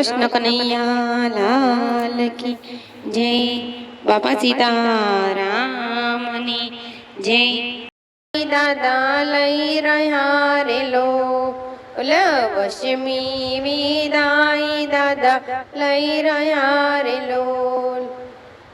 કૃષ્ણ કનૈયા કી જય બાપા સીતારામની. જય દાદા લઈ રહ્યા રે લો લક્ષ્મી વિદાય દાદા લઈ રહ્યા રે લોલ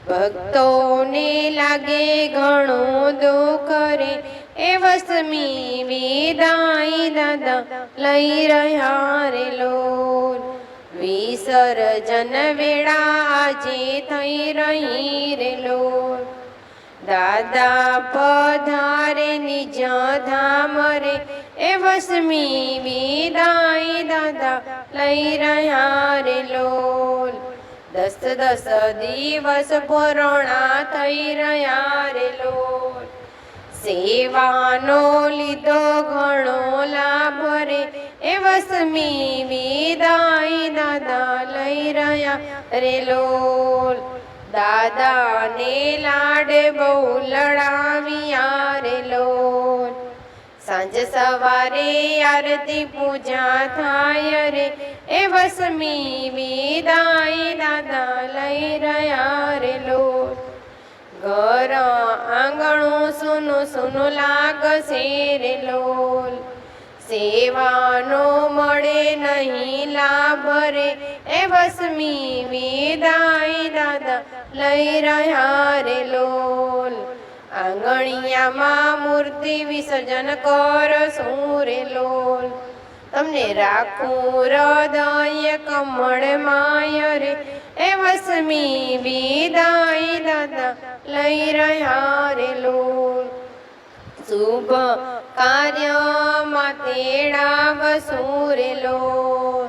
ભક્તોને લાગે ઘણું દુઃખ રે. એ વસમી વિદાય દાદા લઈ રહ્યા રે લોલ વિસર્જન વેળા આજે થઈ રહી રે લોલ દાદા પધારે નિજ ધામ રે, એ વસમી વિદાય દાદા લઈ રહ્યા રે લોલ દસ દસ દિવસ પૂર્ણા થઈ રહ્યા રે લોલ સેવાનો લીધો ઘણો લાભ વસમી વિદાય દાદા લઈ રહ્યા. રે લોલ, દાદાને લાડે બહુ લડાવ્યા. રે લોલ, સાંજ સવારે આરતી પૂજા થાય. રે એ વસમી વિદાય દાદા લઈ રહ્યા. રે લોલ, ઘર આંગણું સુનું સુનું લાગશે. રે લોલ સેવાનો મળે નહીં લાભ રે. એ વસમી વિદાય દાદા લઈ રહ્યા રે લોલ. આંગણિયામાં મૂર્તિ વિસર્જન કર સૂરે લોલ. તમને રાખું હૃદય કમળ માય રે. એ વસમી વિદાય દાદા લઈ રહ્યા રે લોલ. શુભ કાર્યમાં તેડાવ સૂરે લોલ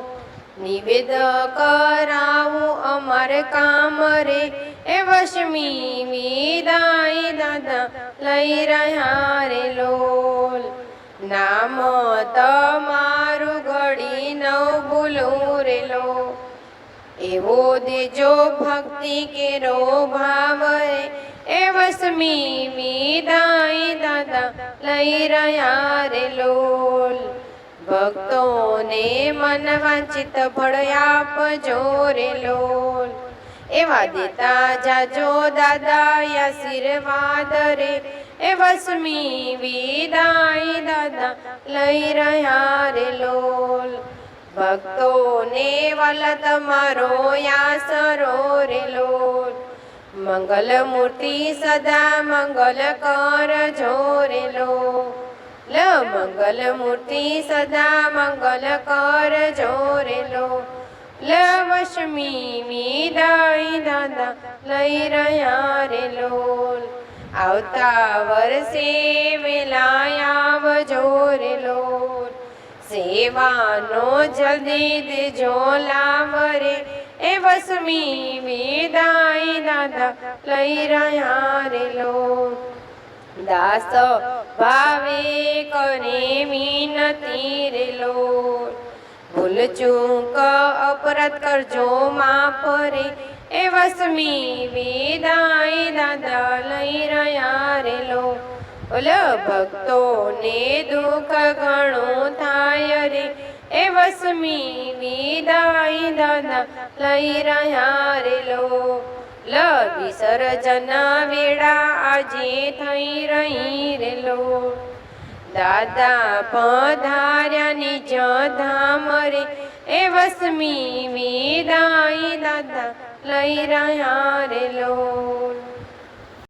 નિવેદ કરાવું અમાર કામ રે. એ વશમી વિદાય દાદા લઈ રહ્યા રે લોલ. નામ તમારું ઘડી ન ભૂલું રે લો એવો દેજો ભક્તિ કેરો ભાવ રે. વસમી વિદાય દાદા લઈ રહ્યા રે લોલ. ભક્તોને મન વાંચિત ફળ આપજો રે લોલ. એવા દેતા જાજો દાદા આશીર્વાદ રે. એ વસમી વિદાય દાદા લઈ રહ્યા રે લોલ. ભક્તોને વલ તમારો યાસરો રે લોલ. મંગલ મૂર્તિ સદા મંગલ કર જોરેલો. લ મંગલ મૂર્તિ સદા મંગલ કર જોરેલો. લ વશમી વિદાય દાદા લઈ રહ્યા રે લોલ આવતા વર્ષે વેલા આવજો રે લોલ સેવાનો જલ્દી દેજો લાવ રે એ વસમી વિદાય દાદા લઈ રહ્યા રે લો દાસ ભાવે કરે મીનતી રે લો ભૂલ ચૂક અપરાધ કરજો માફ રે. એ વસમી વિદાય દાદા લઈ રહ્યા રે લો ઓલ ભક્તોને દુઃખ ઘણું થાય રે. એ વસમી વિદાય દાદા લઈ રહ્યા રે લો લવી વિસર્જન વેળા આજે થઈ રહી રે લો દાદા પધાર્યા નિજ ધામ રે એ વસમી વિદાય દાદા લઈ રહ્યા રે લોલ